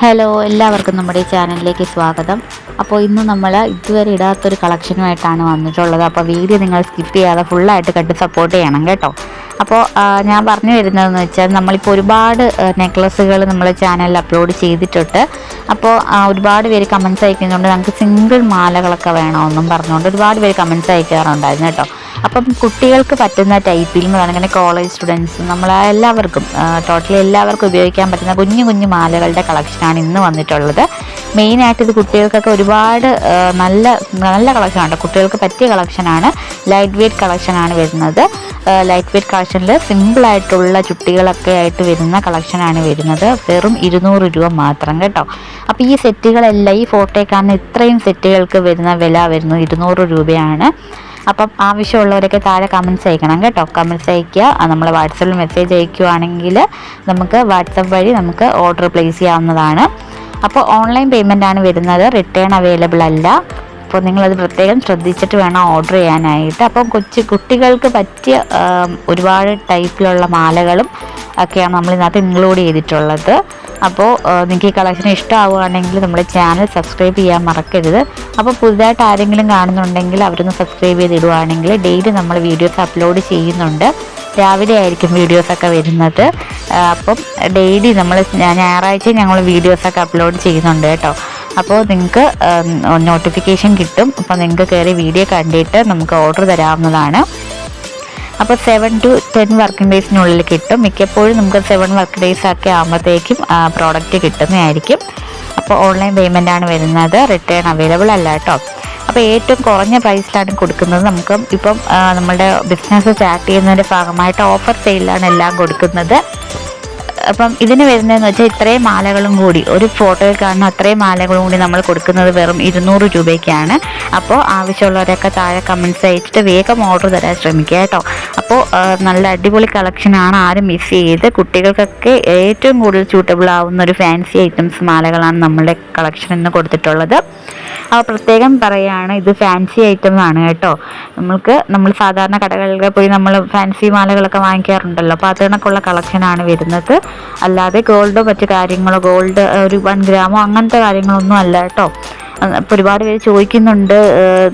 Hello എല്ലാവർക്കും നമ്മുടെ ചാനലിലേക്ക് സ്വാഗതം. അപ്പോൾ ഇന്ന് നമ്മൾ ഇതുവരെ ഇടാത്തൊരു കളക്ഷനുമായിട്ടാണ് വന്നിട്ടുള്ളത്. അപ്പോൾ വീഡിയോ നിങ്ങൾ സ്കിപ്പ് ചെയ്യാതെ ഫുള്ളായിട്ട് കണ്ട് സപ്പോർട്ട് ചെയ്യണം കേട്ടോ. അപ്പോൾ ഞാൻ പറഞ്ഞു വരുന്നതെന്ന് വെച്ചാൽ നമ്മളിപ്പോൾ ഒരുപാട് നെക്ലസ്സുകൾ നമ്മൾ ചാനലിൽ അപ്ലോഡ് ചെയ്തിട്ടുണ്ട്. അപ്പോൾ ഒരുപാട് പേര് കമൻസ് അയക്കുന്നുണ്ട്. നമുക്ക് സിംഗിൾ മാലകളൊക്കെ വേണമെന്നും പറഞ്ഞുകൊണ്ട് ഒരുപാട് പേര് കമൻസ് അയക്കാറുണ്ടായിരുന്നു കേട്ടോ. അപ്പം കുട്ടികൾക്ക് പറ്റുന്ന ടൈപ്പിൽ എന്ന് ഇങ്ങനെ കോളേജ് സ്റ്റുഡൻസ് നമ്മൾ എല്ലാവർക്കും ടോട്ടലി എല്ലാവർക്കും ഉപയോഗിക്കാൻ പറ്റുന്ന കുഞ്ഞു കുഞ്ഞു മാലകളുടെ കളക്ഷനാണ് ഇന്ന് വന്നിട്ടുള്ളത്. മെയിനായിട്ട് ഇത് കുട്ടികൾക്കൊക്കെ ഒരുപാട് നല്ല നല്ല കളക്ഷനാണ് കുട്ടികൾക്ക് പറ്റിയ കളക്ഷനാണ് ലൈറ്റ് വെയ്റ്റ് കളക്ഷനാണ് വരുന്നത്. ലൈറ്റ് വെയ്റ്റ് കളക്ഷനിൽ സിമ്പിളായിട്ടുള്ള ചുട്ടികളൊക്കെ ആയിട്ട് വരുന്ന കളക്ഷനാണ് വരുന്നത്. വെറും ഇരുന്നൂറ് രൂപ മാത്രം കേട്ടോ. അപ്പോൾ ഈ സെറ്റുകളെല്ലാം ഈ ഫോട്ടോയിൽ കാണുന്ന ഇത്രയും സെറ്റുകൾക്ക് വരുന്ന വില വരുന്നത് ഇരുന്നൂറ് രൂപയാണ്. അപ്പം ആവശ്യമുള്ളവരൊക്കെ താഴെ കമന്റ്സ് അയക്കണം കേട്ടോ. കമന്റ്സ് അയക്കുക നമ്മൾ വാട്സപ്പിൽ മെസ്സേജ് അയക്കുകയാണെങ്കിൽ നമുക്ക് വാട്സപ്പ് വഴി നമുക്ക് ഓർഡർ പ്ലേസ് ചെയ്യാവുന്നതാണ്. അപ്പോൾ ഓൺലൈൻ പേയ്മെന്റ് ആണ് വരുന്നത്. റിട്ടേൺ അവൈലബിൾ അല്ല. അപ്പോൾ നിങ്ങളത് പ്രത്യേകം ശ്രദ്ധിച്ചിട്ട് വേണം ഓർഡർ ചെയ്യാനായിട്ട്. അപ്പം കൊച്ചു കുട്ടികൾക്ക് പറ്റിയ ഒരുപാട് ടൈപ്പിലുള്ള മാലകളും ഒക്കെയാണ് നമ്മൾ ഇതിനകത്ത് ഇൻക്ലൂഡ് ചെയ്തിട്ടുള്ളത് അപ്പോൾ നിങ്ങൾക്ക് ഈ കളക്ഷൻ ഇഷ്ടമാവുകയാണെങ്കിൽ നമ്മുടെ ചാനൽ സബ്സ്ക്രൈബ് ചെയ്യാൻ മറക്കരുത്. അപ്പോൾ പുതുതായിട്ട് ആരെങ്കിലും കാണുന്നുണ്ടെങ്കിൽ അവരൊന്ന് സബ്സ്ക്രൈബ് ചെയ്തിടുവാണെങ്കിൽ ഡെയിലി നമ്മൾ വീഡിയോസ് അപ്ലോഡ് ചെയ്യുന്നുണ്ട്. രാവിലെ ആയിരിക്കും വീഡിയോസൊക്കെ വരുന്നത്. അപ്പം ഡെയിലി നമ്മൾ ഞായറാഴ്ച ഞങ്ങൾ വീഡിയോസൊക്കെ അപ്ലോഡ് ചെയ്യുന്നുണ്ട് കേട്ടോ. അപ്പോൾ നിങ്ങൾക്ക് നോട്ടിഫിക്കേഷൻ കിട്ടും. അപ്പോൾ നിങ്ങൾക്ക് കയറി വീഡിയോ കണ്ടിട്ട് നമുക്ക് ഓർഡർ തരാവുന്നതാണ്. അപ്പോൾ സെവൻ ടു ടെൻ വർക്കിംഗ് ഡേയ്സിനുള്ളിൽ കിട്ടും. മിക്കപ്പോഴും നമുക്ക് സെവൻ വർക്ക് ഡേയ്സ് ഒക്കെ ആകുമ്പോഴത്തേക്കും പ്രോഡക്റ്റ് കിട്ടുന്നതായിരിക്കും. അപ്പോൾ ഓൺലൈൻ പേയ്മെന്റ് ആണ് വരുന്നത്. റിട്ടേൺ അവൈലബിൾ അല്ല കേട്ടോ അപ്പോൾ ഏറ്റവും കുറഞ്ഞ പ്രൈസിലാണ് കൊടുക്കുന്നത് നമുക്ക് ഇപ്പം നമ്മുടെ ബിസിനസ് സ്റ്റാർട്ട് ചെയ്യുന്നതിന്റെ ഭാഗമായിട്ട് ഓഫർ സെയിലാണ് എല്ലാം കൊടുക്കുന്നത്. അപ്പം ഇതിന് വരുന്നതെന്ന് വെച്ചാൽ ഇത്രയും മാലകളും കൂടി ഒരു ഫോട്ടോയിൽ കാണുന്ന അത്രയും മാലകളും കൂടി നമ്മൾ കൊടുക്കുന്നത് വെറും ഇരുന്നൂറ് രൂപയ്ക്കാണ്. അപ്പോൾ ആവശ്യമുള്ളവരൊക്കെ താഴെ കമൻസ് അയച്ചിട്ട് വേഗം ഓർഡർ തരാൻ ശ്രമിക്കുക കേട്ടോ. അപ്പോൾ നല്ല അടിപൊളി കളക്ഷനാണ് ആരും മിസ് ചെയ്ത് കുട്ടികൾക്കൊക്കെ ഏറ്റവും കൂടുതൽ സ്യൂട്ടബിൾ ആവുന്ന ഒരു ഫാൻസി ഐറ്റംസ് മാലകളാണ് നമ്മളുടെ കളക്ഷൻ എന്ന് കൊടുത്തിട്ടുള്ളത്. പ്രത്യേകം പറയുകയാണ് ഇത് ഫാൻസി ഐറ്റം ആണ് കേട്ടോ. നമ്മൾക്ക് നമ്മൾ സാധാരണ കടകളിലൊക്കെ പോയി നമ്മൾ ഫാൻസി മാലകളൊക്കെ വാങ്ങിക്കാറുണ്ടല്ലോ. അപ്പോൾ അത് കളക്ഷനാണ് വരുന്നത്. അല്ലാതെ ഗോൾഡോ മറ്റു കാര്യങ്ങളോ ഗോൾഡ് ഒരു വൺ ഗ്രാമോ അങ്ങനത്തെ കാര്യങ്ങളൊന്നും അല്ല കേട്ടോ. അപ്പോൾ ഒരുപാട് പേര് ചോദിക്കുന്നുണ്ട്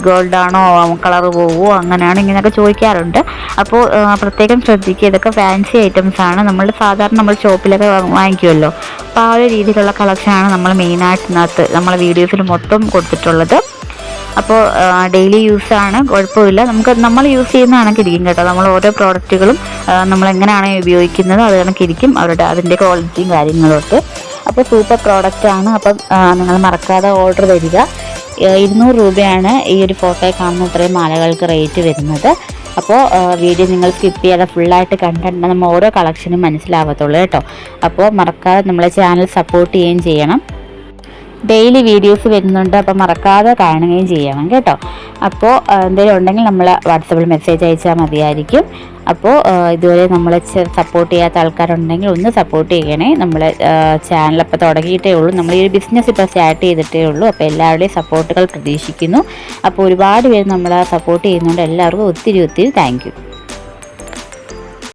ഗോൾഡ് ആണോ കളർ പോവോ അങ്ങനെയാണ് ഇങ്ങനെയൊക്കെ ചോദിക്കാറുണ്ട്. അപ്പോൾ പ്രത്യേകം ശ്രദ്ധിക്കുക ഇതൊക്കെ ഫാൻസി ഐറ്റംസ് ആണ്. നമ്മൾ സാധാരണ നമ്മൾ ഷോപ്പിലൊക്കെ വാങ്ങിക്കുമല്ലോ അപ്പോൾ ആ ഒരു രീതിയിലുള്ള കളക്ഷനാണ് നമ്മൾ മെയിൻ ഇതിനകത്ത് നമ്മളെ വീഡിയോസിൽ മൊത്തം കൊടുത്തിട്ടുള്ളത്. അപ്പോൾ ഡെയിലി യൂസ് ആണ്. കുഴപ്പമില്ല. നമുക്ക് നമ്മൾ യൂസ് ചെയ്യുന്ന കണക്കിരിക്കും കേട്ടോ. നമ്മൾ ഓരോ പ്രോഡക്റ്റുകളും നമ്മൾ എങ്ങനെയാണ് ഉപയോഗിക്കുന്നത് അത് കണക്കിരിക്കും. അവരുടെ അതിന്റെ ക്വാളിറ്റിയും കാര്യങ്ങളും ഒക്കെ അപ്പോൾ സൂപ്പർ പ്രോഡക്റ്റ് ആണ്. അപ്പം നിങ്ങൾ മറക്കാതെ ഓർഡർ തരിക ഇരുന്നൂറ് രൂപയാണ് ഈ ഒരു ഫോട്ടോയിൽ കാണുന്ന ഇത്രയും മാലകൾക്ക് റേറ്റ് വരുന്നത്. അപ്പോൾ വീഡിയോ നിങ്ങൾ സ്കിപ്പ് ചെയ്യാതെ ഫുള്ളായിട്ട് കണ്ടിട്ട് നമ്മൾ ഓരോ കളക്ഷനും മനസ്സിലാവത്തുള്ളൂ കേട്ടോ. അപ്പോൾ മറക്കാതെ നമ്മളെ ചാനൽ സപ്പോർട്ട് ചെയ്യുകയും ചെയ്യണം. ഡെയിലി വീഡിയോസ് വരുന്നുണ്ട്. അപ്പോൾ മറക്കാതെ കാണുകയും ചെയ്യണം കേട്ടോ. അപ്പോൾ എന്തെങ്കിലും ഉണ്ടെങ്കിൽ നമ്മൾ വാട്സപ്പിൽ മെസ്സേജ് അയച്ചാൽ മതിയായിരിക്കും. അപ്പോൾ ഇതുവരെ നമ്മളെ സപ്പോർട്ട് ചെയ്യാത്ത ആൾക്കാരുണ്ടെങ്കിൽ ഒന്ന് സപ്പോർട്ട് ചെയ്യണേ. നമ്മളെ ചാനൽ അപ്പോൾ തുടങ്ങിയിട്ടേ ഉള്ളൂ. നമ്മൾ ഈ ഒരു ബിസിനസ് ഇപ്പോൾ സ്റ്റാർട്ട് ചെയ്തിട്ടേ ഉള്ളൂ. അപ്പോൾ എല്ലാവരുടെയും സപ്പോർട്ടുകൾ പ്രതീക്ഷിക്കുന്നു. അപ്പോൾ ഒരുപാട് പേര് നമ്മളെ സപ്പോർട്ട് ചെയ്യുന്നുണ്ട്. എല്ലാവർക്കും ഒത്തിരി ഒത്തിരി താങ്ക്